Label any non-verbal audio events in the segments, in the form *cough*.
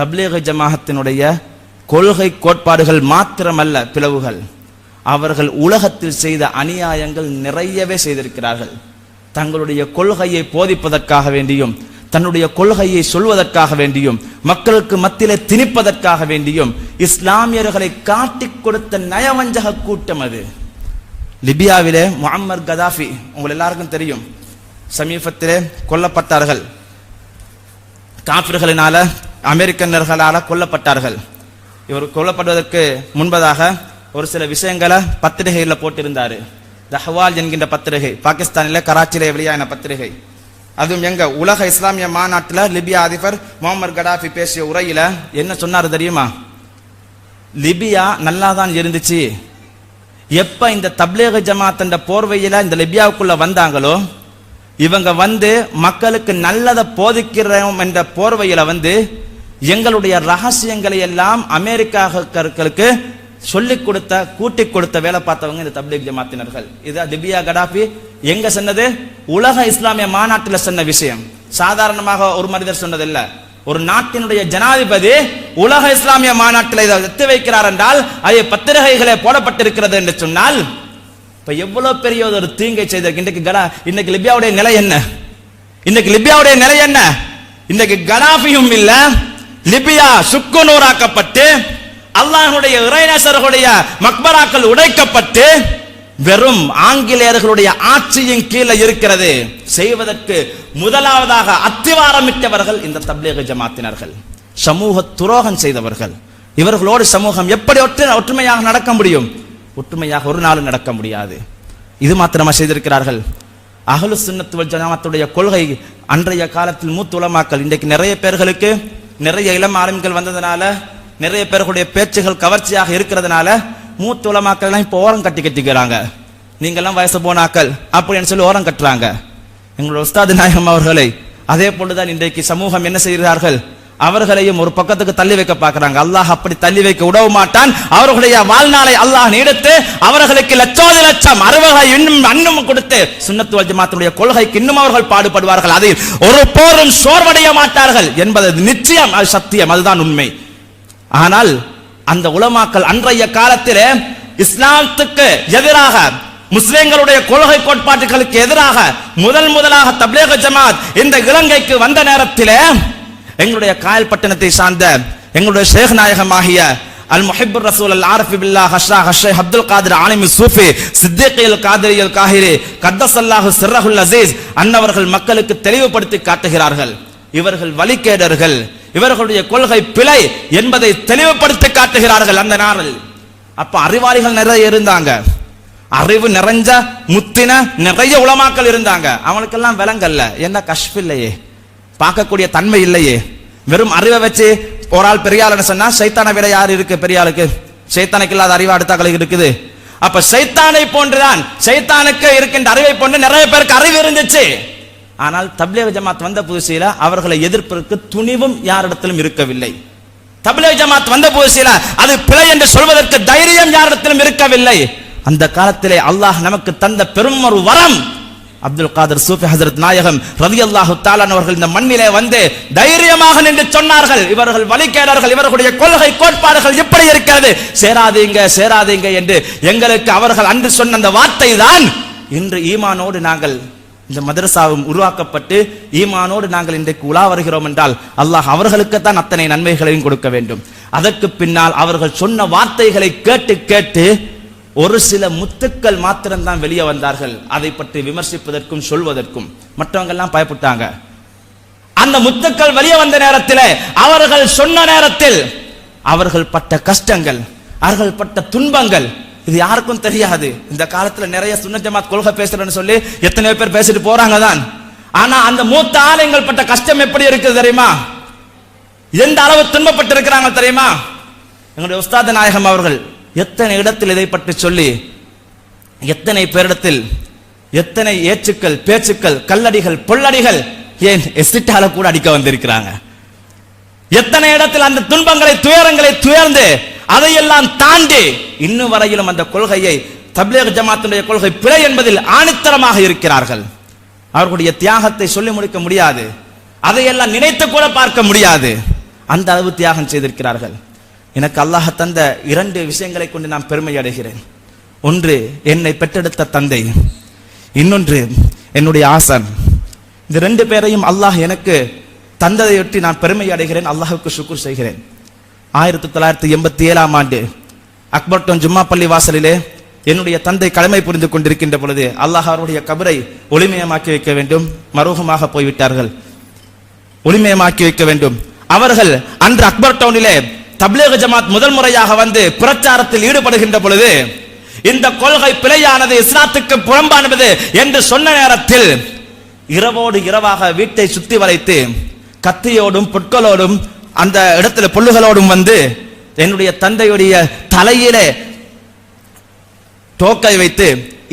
தப்லீக ஜமாகத்தினுடைய கொள்கை கோட்பாடுகள் மாத்திரமல்ல பிளவுகள். அவர்கள் உலகத்தில் செய்த அநியாயங்கள் நிறையவே செய்திருக்கிறார்கள். தங்களுடைய கொள்கையை போதிப்பதற்காக வேண்டியும் தன்னுடைய கொள்கையை சொல்வதற்காக வேண்டியும் மக்களுக்கு மத்தியிலே திணிப்பதற்காக வேண்டியும் இஸ்லாமியர்களை காட்டிக் கொடுத்த நயவஞ்சக கூட்டம் அது. லிபியாவிலே முகம்மர் கதாஃபி உங்கள் எல்லாருக்கும் தெரியும் சமீபத்திலே கொல்லப்பட்டார்கள். காப்பிர்களினால அமெரிக்கனர்களால கொல்லப்பட்டார்கள். இவர் கொல்லப்படுவதற்கு முன்பதாக ஒரு சில விஷயங்களை பத்திரிகையில் போட்டிருந்தார். தஹ்வால் என்கின்ற பத்திரிகை பாகிஸ்தானில் கராச்சியிலே வெளியான பத்திரிகை. அதுவும் எங்க உலக இஸ்லாமிய மாநாட்டில் லிபியா அதிபர் முகமது கடாஃபி பேசிய உரையில என்ன சொன்னார் தெரியுமா? லிபியா நல்லா தான் இருந்துச்சு. எப்ப இந்த தப்லேக ஜமாத் என்ற போர்வையில இந்த லிபியாவுக்குள்ள வந்தாங்களோ இவங்க வந்து மக்களுக்கு நல்லதை போதிக்கிறோம் என்ற போர்வையில வந்து எங்களுடைய ரகசியங்களை எல்லாம் அமெரிக்காக்களுக்கு சொல்லிக் கொடுத்த கூட்டி கொடுத்த வேலை பார்த்தவங்க இந்த தப்லீக் ஜமாத்தினர்கள். இது திபியா கடாபி எங்க சொன்னது? உலக இஸ்லாமிய மாநாட்டில் சொன்ன விஷயம். சாதாரணமாக ஒரு மனிதர் சொன்னதில்ல. ஒரு நாட்டினுடைய ஜனாதிபதி உலக இஸ்லாமிய மாநாட்டில் இதை எத்து வைக்கிறார் என்றால் அது பத்திரிகைகளே போடப்பட்டிருக்கிறது என்று சொன்னால் இப்ப எவ்வளவு பெரிய ஒரு தீங்கை செய்திருக்கு இன்றைக்கு கடா இன்னைக்கு லிபியாவுடைய நிலை என்ன? இன்னைக்கு லிபியாவுடைய நிலை என்ன? இன்னைக்கு கடாபியும் இல்லை. லிபியா சுக்குநூறாக்கப்பட்டு அல்லாஹ்வுடைய இறைநேசர்களுடைய மக்பராக்கள் உடைக்கப்பட்டு வெறும் ஆங்கிலேயர்களுடைய ஆட்சியின் கீழே இருக்கிறது. செய்வதற்கு முதலாவதாக அத்திவாரமிட்டவர்கள் இந்த தப்லீக ஜமாத்தினர்கள். சமூக துரோகம் செய்தவர்கள். இவர்களோடு சமூகம் எப்படி ஒற்று ஒற்றுமையாக நடக்க முடியும்? ஒற்றுமையாக ஒரு நாளும் நடக்க முடியாது. இது மாத்திரமா செய்திருக்கிறார்கள். அகலு சின்னத்துவ வல் ஜமாத்துடைய கொள்கை அன்றைய காலத்தில் மூத்துலமாக்கள் இன்றைக்கு நிறைய பேர்களுக்கு நிறைய இளம் ஆளுமைகள் வந்ததுனால நிறைய பேர்களுடைய பேச்சுகள் கவர்ச்சியாக இருக்கிறதுனால மூத்த உலமாக்கள் எல்லாம் இப்போ ஓரம் கட்டி கட்டிக்கிறாங்க. நீங்கெல்லாம் வயசு போனாக்கள் அப்படின்னு சொல்லி ஓரம் கட்டுறாங்க. எங்களோட உஸ்தாது நாயகம் அவர்களை அதே போலதான் இன்றைக்கு சமூகம் என்ன செய்கிறார்கள்? அவர்களையும் ஒரு பக்கத்துக்கு தள்ளி வைக்க பார்க்கிறாங்க. அல்லாஹ் அப்படி தள்ளி வைக்க உதவ மாட்டான். அவர்களுடைய வாழ்நாளை அல்லாஹ் நீடித்து அவர்களுக்கு லட்சோதி லட்சம் அறுவகை இன்னும் அன்னும் கொடுத்து சுண்ணத்து வல் ஜமாத்துடைய கொள்கைக்கு இன்னும் அவர்கள் பாடுபடுவார்கள். அதில் ஒரு போரும் சோர்வடைய மாட்டார்கள் என்பது நிச்சயம் அது சத்தியம் அதுதான் உண்மை. ஆனால் அந்த உலமாக்கள் அன்றைய காலத்திலே இஸ்லாத்துக்கு எதிராக முஸ்லிம்களுடைய கொள்கை கோட்பாட்டுகளுக்கு எதிராக முதல் முதலாக தப்லேக ஜமாத் இந்த இலங்கைக்கு வந்த நேரத்திலே எங்களுடைய காயல் பட்டணத்தை சார்ந்த எங்களுடைய ஷேக் நாயகமாகிய அல் முஹிபுர் ரசூல் அல் ஆரஃபி பில்லா ஹஷ்ரா ஹஷ்ரை அப்துல் காதிர் ஆலிமி சூஃபி சித்திகியல் காதிரியல் காஹிரி கத்தசல்லாஹு சிர்ரஹுல் அசீஸ் அன்னவர்கள் மக்களுக்கு தெளிவுபடுத்தி காட்டுகிறார்கள். இவர்கள் வழிகேடர்கள். இவர்களுடைய கொள்கை பிழை என்பதை தெளிவுபடுத்தி காட்டுகிறார்கள் அந்த நாளில். அப்ப அறிவாளிகள் நிறைய இருந்தாங்க. அறிவு நிறைஞ்ச முத்தின நிறைய உலமாக்கள் இருந்தாங்க. அவனுக்கெல்லாம் விலங்கல்ல. என்ன கஷ்பில்லையே இல்லையே. பார்க்கக்கூடிய தன்மை இல்லையே. வெறும் அறிவை வச்சு ஒரு ஆள் பெரிய ஆளுன்னு சொன்னா சைத்தான விட யார் இருக்கு பெரிய ஆளுக்கு? சைத்தானுக்கு இல்லாத அறிவு அடுத்தாக்களுக்கு இருக்குது. அப்ப சைத்தானை போன்றுதான் சைத்தானுக்கு இருக்கின்ற அறிவை போன்று நிறைய பேருக்கு அறிவு இருந்துச்சு. ஆனால் தப்லீக் ஜமாத் வந்த புதுசில அவர்களை எதிர்ப்பதற்கு துணிவும் யாரிடத்திலும் இருக்கவில்லை. தப்லீக் ஜமாத் வந்த புதுசில அது பிழை என்று சொல்வதற்கு தைரியம் யாரிடத்திலும் இருக்கவில்லை. அந்த காலத்திலே அல்லாஹ் நமக்கு தந்த பெரும் ஒரு வரம் அப்துல் காதர் சூஃபி ஹசரத் நாயகம் ரவி அல்லாஹு தாலான் அவர்கள் இந்த மண்ணிலே வந்து தைரியமாக நின்று சொன்னார்கள். இவர்கள் வழிகேடர்கள் இவர்களுடைய கொள்கை கோட்பாடுகள் எப்படி இருக்கிறது. சேராதீங்க சேராதீங்க என்று எங்களுக்கு அவர்கள் அன்று சொன்ன அந்த வார்த்தை தான் இன்று ஈமானோடு நாங்கள் இந்த மதரசாவும் உருவாக்கப்பட்டு ஈமானோடு நாங்கள் இன்றைக்கு உலா வருகிறோம் என்றால் அல்லாஹ் அவர்களுக்குத்தான் அத்தனை நன்மைகளையும் கொடுக்க வேண்டும். அதற்கு பின்னால் அவர்கள் சொன்ன வார்த்தைகளை கேட்டு கேட்டு ஒரு சில முத்துக்கள் மாத்திரம்தான் வெளியே வந்தார்கள். அதை பற்றி விமர்சிப்பதற்கும் சொல்வதற்கும். மற்றவங்க எல்லாம் பயப்பட்டாங்க. அந்த முத்துக்கள் வெளியே வந்த நேரத்தில் அவர்கள் சொன்ன நேரத்தில் அவர்கள் பட்ட கஷ்டங்கள் அவர்கள் பட்ட துன்பங்கள் இது யாருக்கும் தெரியாது. இந்த காலத்துல நிறைய சுன்ன ஜமாத் கொள்கை பேசுறேன்னு சொல்லி எத்தனையோ பேர் பேசிட்டு போறாங்க தான் ஆனா அந்த மூத்த ஆலயங்கள் பட்ட கஷ்டம் எப்படி இருக்குது தெரியுமா? எந்த அளவு துன்பப்பட்டு இருக்கிறாங்க தெரியுமா? எங்களுடைய உஸ்தாத நாயகம் அவர்கள். எத்தனை இடத்தில் இதை பற்றி சொல்லி எத்தனை பேரிடத்தில் எத்தனை ஏச்சுக்கள் பேச்சுக்கள் கல்லடிகள் பொல்லடிகள் ஏன் எசிட்டால கூட அடிக்க வந்திருக்கிறாங்க? எத்தனை இடத்தில் அந்த துன்பங்களை துயரங்களை துயர்ந்து அதையெல்லாம் தாண்டி இன்னும் வரையிலும் அந்த கொள்கையை தப்லீக் ஜமாத்துடைய கொள்கை பிழை என்பதில் ஆணித்தரமாக இருக்கிறார்கள். அவர்களுடைய தியாகத்தை சொல்லி முடிக்க முடியாது. அதையெல்லாம் நினைத்து கூட பார்க்க முடியாது. அந்த அளவு தியாகம் செய்திருக்கிறார்கள். எனக்கு அல்லாஹ் தந்த இரண்டு விஷயங்களை கொண்டு நான் பெருமை அடைகிறேன். ஒன்று என்னை பெற்றெடுத்த தந்தை. இன்னொன்று என்னுடைய ஆசான். இந்த ரெண்டு பேரையும் அல்லாஹ் எனக்கு தந்ததையொட்டி நான் பெருமை அடைகிறேன் அல்லாஹுக்கு சுக்குர் செய்கிறேன். ஆயிரத்தி தொள்ளாயிரத்தி எண்பத்தி ஏழாம் ஆண்டு அக்பர்டோன் ஜும்மா பள்ளி வாசலிலே என்னுடைய தந்தை கடமை புரிந்து கொண்டிருக்கின்ற பொழுது அல்லாஹ் அவருடைய கபரை ஒளிமயமாக்கி வைக்க வேண்டும். மரோகமாக போய்விட்டார்கள். ஒளிமயமாக்கி வைக்க வேண்டும். அவர்கள் அன்று அக்பர் டவுனிலே தப்லீக் ஜமாத் முதல் முறையாக வந்து பிரச்சாரத்தில் ஈடுபடுகின்ற பொழுது இந்த கொள்கை பிழையானது இஸ்லாத்துக்கு புறம்பானது என்று சொன்ன நேரத்தில் இரவோடு இரவாக வீட்டை சுத்தி வளைத்து கத்தியோடும் புட்களோடும் அந்த இடத்துல புல்லுகளோடும் வந்து என்னுடைய தந்தையுடைய தலையிலே தோக்கை வைத்து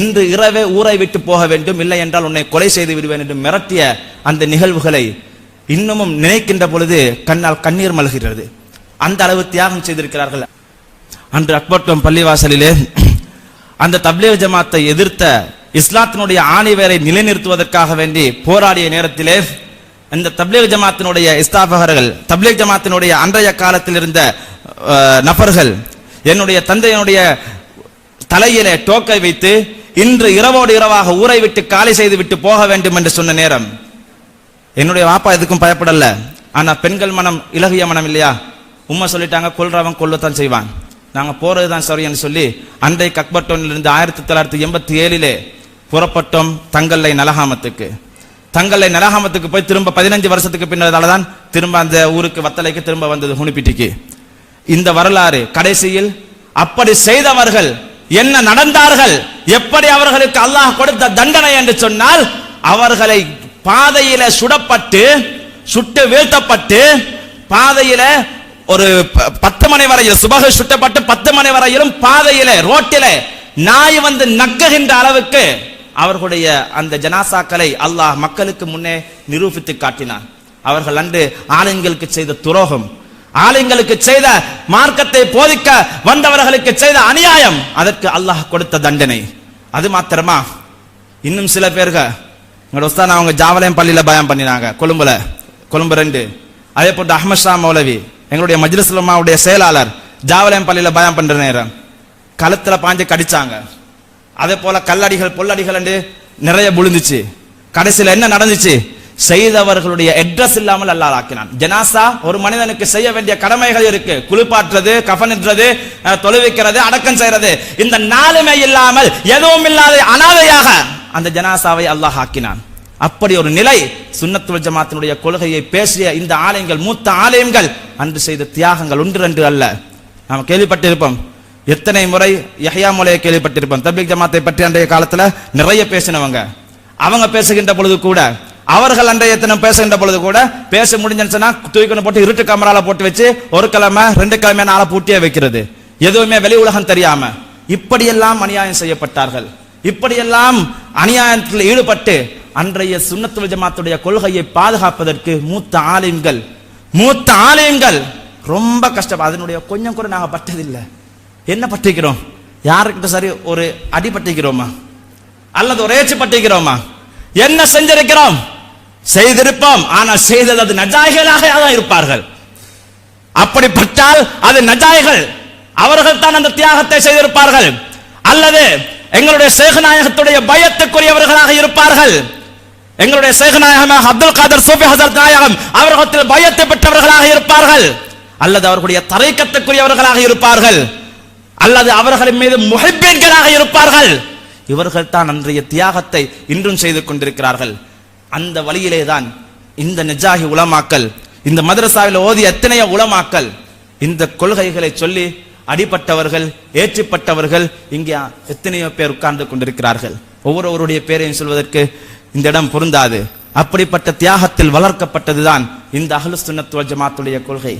இன்று இரவே ஊரை விட்டு போக வேண்டும் இல்லை என்றால் உன்னை கொலை செய்து விடுவேன் என்று மிரட்டிய அந்த நிகழ்வுகளை இன்னமும் நினைக்கின்ற பொழுது கண்ணால் கண்ணீர் மல்கிறது. அந்த அளவு தியாகம் செய்திருக்கிறார்கள். அன்று அக்பர்டம் பள்ளிவாசலிலே *clears throat* அந்த தப்லீக் ஜமாத்தை எதிர்த்த இஸ்லாத்தினுடைய ஆணிவேரை நிலைநிறுத்துவதற்காக வேண்டி போராடிய நேரத்திலே இந்த தப்லீக் ஜமாத்தினுடைய இஸ்தாபகர்கள் தப்லீக் ஜமாத்தினுடைய அன்றைய காலத்தில் இருந்த நபர்கள் என்னுடைய தந்தையினுடைய தலையிலே டோக்கை வைத்து இன்று இரவோடு இரவாக ஊரை விட்டு காலி செய்து விட்டு போக வேண்டும் என்று சொன்ன நேரம். என்னுடைய வாப்பா எதுக்கும் பயப்படல. ஆனா பெண்கள் மனம் இலகிய மனம் இல்லையா? உம்மை சொல்லிட்டாங்க கொல்றவன் கொல்லத்தான் செய்வான். நாங்க போறதுதான் சரின்னு சொல்லி அண்டை கக்பர்டோனிலிருந்து ஆயிரத்தி தொள்ளாயிரத்தி எண்பத்தி ஏழிலே புறப்பட்டோம் தங்கல்லை நலகாமத்துக்கு. தங்கல்லை நலகாமத்துக்கு போய் திரும்ப பதினஞ்சு வருஷத்துக்கு பின்னதால தான் திரும்ப அந்த ஊருக்கு வத்தலைக்கு திரும்ப வந்தது ஹுனிப்பிட்டிக்கு இந்த வரலாறு கடைசியில் அப்படி செய்தவர்கள் என்ன நடந்தார்கள் எப்படி அவர்களுக்கு அல்லாஹ் கொடுத்த தண்டனை என்று சொன்னால் அவர்களை பாதையில சுடப்பட்டு சுட்டு வீழ்த்தப்பட்டு பாதையில ஒரு ப- பத்து மணி வரையில் சுபக சுட்டப்பட்டு பத்து மணி வரையிலும் பாதையில ரோட்டில நாய் வந்து நக்குகின்ற அளவுக்கு அவர்களுடைய அந்த ஜனாசாக்களை அல்லாஹ் மக்களுக்கு முன்னே நிரூபித்து காட்டினான். அவர்கள் அன்று ஆலயங்களுக்கு செய்த துரோகம் ஆலயங்களுக்கு செய்த மார்க்கத்தை போதிக்க வந்தவர்களுக்கு செய்த அநியாயம் அதற்கு அல்லாஹ் கொடுத்த தண்டனை. அது மாத்திரமா? இன்னும் சில பேர்கள் எங்களோட உஸ்தான் அவங்க ஜாவலயம் பள்ளியில பயம் பண்ணினாங்க கொழும்புல கொழும்பு ரெண்டு. அதே போட்டு அஹமத் ஷா மௌலவி எங்களுடைய மஜ்லிஸ்லமாவுடைய செயலாளர் ஜாவலம் பள்ளியில் பயம் பண்ற நேரம். கழுத்தில் பாஞ்சு கடிச்சாங்க. அதே போல கல்லடிகள் பொல்லடிகள் என்று நிறைய விழுந்துச்சு. கடைசியில் என்ன நடந்துச்சு? செய்தவர்களுடைய அட்ரஸ் இல்லாமல் அல்லாஹ் ஆக்கினான். ஜனாசா ஒரு மனிதனுக்கு செய்ய வேண்டிய கடமைகள் இருக்கு. குளிப்பாட்டுறது கஃனிடுறது தொழுவிக்கிறது அடக்கம் செய்யறது. இந்த நாளுமே இல்லாமல் எதுவும் இல்லாத அனாதையாக அந்த ஜனாசாவை அல்லாஹ் ஆக்கினான். அப்படி ஒரு நிலை சுன்னத்துல் ஜமாத்தினுடைய கொள்கையை பேசிய இந்த ஆலயங்கள் மூத்த ஆலயங்கள் அன்று செய்த தியாகங்கள் ஒன்று ரெண்டு அல்ல. நாம் கேள்விப்பட்டிருப்போம். எத்தனை முறை யஹ்யா மொழியை கேள்விப்பட்டிருப்போம். தபிக் ஜமாத்தை பற்றி அன்றைய காலத்தில் நிறைய பேசினவங்க. அவங்க பேசுகின்ற பொழுது கூட அவர்கள் அன்றைய தினம் பேசுகின்ற பொழுது கூட பேச முடிஞ்சுன்னு சொன்னா போட்டு இருட்டு கமரால போட்டு வச்சு ஒரு கிழமை ரெண்டு கிழமை நாளை பூட்டியே வைக்கிறது. எதுவுமே வெளி உலகம் தெரியாம. இப்படியெல்லாம் அநியாயம் செய்யப்பட்டார்கள். இப்படியெல்லாம் அநியாயத்தில் ஈடுபட்டு அன்றைய சுன்னத்துல் ஜமாத்துடைய கொள்கையை பாதுகாப்பதற்கு மூத்த ஆலயங்கள் மூத்த ஆலயங்கள் ரொம்ப கஷ்டம் அதனுடைய கொஞ்சம் கூட நாங்க பட்டதில்லை என்ன பட்டிக்கிறோம் யாருக்கிட்ட சரி ஒரு அடி பட்டிக்கிறோமா அல்லது ஒரு ஏச்சு பட்டிக்கிறோமா என்ன செஞ்சிருக்கிறோம்? செய்திருப்போம். ஆனால் செய்தது அது நஜாய்களாக தான் இருப்பார்கள். அப்படிப்பட்டால் அது நஜாய்கள். அவர்கள் தான் அந்த தியாகத்தை செய்திருப்பார்கள். அல்லது எங்களுடைய சேகநாயகத்துடைய பயத்துக்குரியவர்களாக இருப்பார்கள். எங்களுடைய சேகநாயகமாக அப்துல் காதர் சூபி ஹசரத் நாயகம் அவர்களிடத்தில் பயத்தை பெற்றவர்களாக இருப்பார்கள். அல்லது அவர்களுடைய தரைக்கத்துக்குரியவர்களாக இருப்பார்கள். அல்லது அவர்களின் மீது முஹிப்பீன்களாக இருப்பார்கள். இவர்கள் தான் அன்றைய தியாகத்தை இன்றும் செய்து கொண்டிருக்கிறார்கள். அந்த வழியிலே தான் இந்த நிஜாகி உலமாக்கல் இந்த மதரசாவில் ஓதிய எத்தனையோ உலமாக்கல் இந்த கொள்கைகளை சொல்லி அடிபட்டவர்கள் ஏற்றிப்பட்டவர்கள் இங்கே எத்தனையோ பேர் உட்கார்ந்து கொண்டிருக்கிறார்கள். ஒவ்வொருவருடைய பேரையும் சொல்வதற்கு இந்த இடம் பொருந்தாது. அப்படிப்பட்ட தியாகத்தில் வளர்க்கப்பட்டதுதான் இந்த அஹ்லு ஜமாத்துடைய கொள்கை.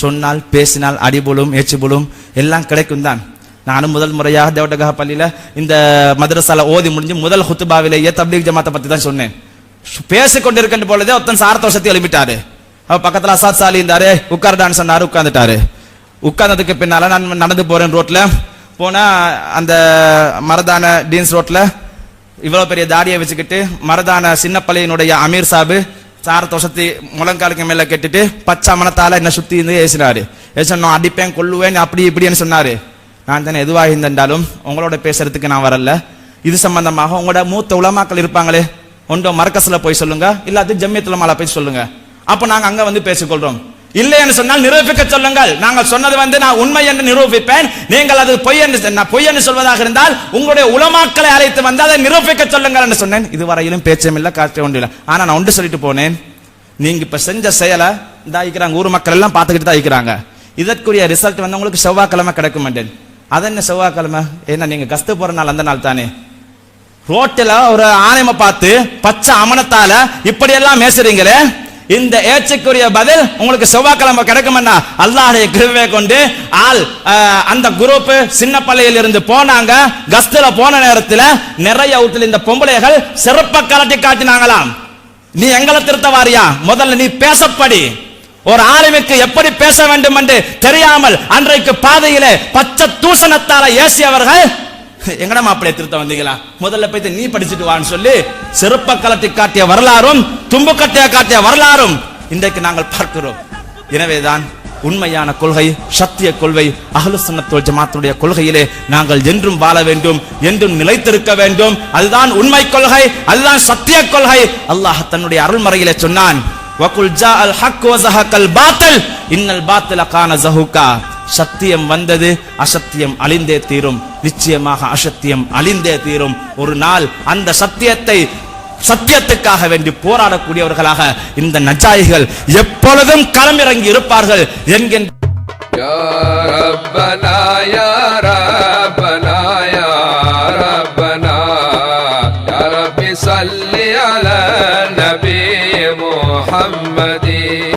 சொன்னால் பேசினால் அடிபுலும் ஏச்சுபுலும் எல்லாம் கிடைக்கும் தான் நானும் முதல் முறையாக தேவடகா பள்ளியில் இந்த மதரசால ஓதி முடிஞ்சு முதல் ஹுத்துபாவிலேயே தப்லீக் ஜமாத்தை பற்றி தான் சொன்னேன். பேசிக்கொண்டு கொண்டிருக்கின்ற பொழுதே ஒருத்தன் சாரத்தோஷத்தை எழுப்பிட்டாரு. அவர் பக்கத்தில் அசாத் சாலி இருந்தாரு உட்கார்டான்னு சொன்னாரு உட்கார்ந்துட்டாரு. உட்கார்ந்ததுக்கு பின்னால நான் நடந்து போறேன் ரோட்ல. போனா அந்த மரதான டீன்ஸ் ரோட்ல இவ்வளோ பெரிய தாடியை வச்சுக்கிட்டு மரதான சின்னப்பள்ளியினுடைய அமீர் சாபு சார சுத்தி முழங்காலுக்கு மேல கெட்டுட்டு பச்சை மனத்தால என்ன சுத்தி இருந்து ஏசினார். ஏசன் நான் அடிப்பேன் கொல்லுவேன் அப்படி இப்படின்னு சொன்னாரு. நான் தானே எதுவாக இருந்தாலும் உங்களோட பேசுறதுக்கு நான் வரல. இது சம்பந்தமாக உங்களோட மூத்த உலமாக்கள் இருப்பாங்களே ஒன்றும் மரக்கசில் போய் சொல்லுங்க இல்லாட்டி ஜம்மியத்துல மாலை போய் சொல்லுங்க. அப்போ நாங்கள் அங்கே வந்து பேசிக்கொள்றோம். இல்லை என்று சொன்னால் நிரூபிக்க சொல்லுங்கள். நாங்கள் சொன்னது வந்து நான் உண்மை என்று நிரூபிப்பேன். நீங்கள் அது பொய் என்று நான் பொய் என்று சொல்வதாக இருந்தால் உங்களுடைய உலமாக்களை அழைத்து வந்து அதை நிரூபிக்க சொல்லுங்கள் என்று சொன்னேன். இதுவரையிலும் பேச்சும் இல்லை காற்று ஒன்றும் இல்லை ஆனால் நான் ஒன்று சொல்லிட்டு போனேன். நீங்க இப்ப செஞ்ச செயலை இந்த இருக்கிறாங்க ஊர் மக்கள் எல்லாம் பார்த்துக்கிட்டு தான் இருக்கிறாங்க. இதற்குரிய ரிசல்ட் வந்து உங்களுக்கு செவ்வாய்க்கிழமை கிடைக்கும் மாட்டேன் அது என்ன செவ்வாய்க்கிழமை? ஏன்னா நீங்க கஸ்து போற நாள் அந்த நாள் தானே. ரோட்டில் ஒரு ஆணையமை பார்த்து பச்சை அமனத்தால இப்படியெல்லாம் மேசுறீங்களே. இந்த ஏச்சுக்குரிய பதில் உங்களுக்கு செவ்வாய்க்கிழமை கிடைக்கும்னா அல்லாஹ்வுடைய கிருவை கொண்டு ஆள் அந்த குரூப் சின்ன பள்ளியில் இருந்து போனாங்க. கஸ்தில் போன நேரத்துல நிறைய அவுட்டில் இந்த பொம்பளைகள் சிறப்ப கலட்டி காட்டினாங்களாம். நீ எங்களை திருத்த வாரியா? முதல்ல நீ பேசப்படி. ஒரு ஆளுமைக்கு எப்படி பேச வேண்டும் என்று தெரியாமல் அன்றைக்கு பாதையிலே பச்சை தூசணத்தால ஏசியவர்கள் எங்கட மாப்பிள்ளைய திருத்த வந்தீங்களா? முதல்ல போய் நீ படிச்சுட்டு வான்னு சொல்லி சிறப்ப களத்தை காட்டிய வரலாறும் தும்பு கட்டிய காட்டிய வரலாறும் இன்றைக்கு நாங்கள் பார்க்கிறோம். எனவேதான் உண்மையான கொள்கை சத்திய கொள்கை அஹ்லு சுன்னத்துல் ஜமாத்துடைய கொள்கையிலே நாங்கள் என்றும் வாழ வேண்டும் என்றும் நிலைத்திருக்க வேண்டும். அதுதான் உண்மை கொள்கை அதுதான் சத்திய கொள்கை. அல்லாஹ் தன்னுடைய அருள்மறையிலே சொன்னான் வகுல் ஜா அல் ஹக் வசஹக்கல் பாத்தில் இன்னல் பாத்தில கான ஜஹுகா சத்தியம் வந்தது அசத்தியம் அழிந்தே தீரும். நிச்சயமாக அசத்தியம் அழிந்தே தீரும். ஒரு நாள் அந்த சத்தியத்தை சத்தியத்துக்காக வேண்டி போராடக்கூடியவர்களாக இந்த நச்சாயிகள் எப்பொழுதும் களமிறங்கி இருப்பார்கள். என்கின்ற நபி முஹம்மதி.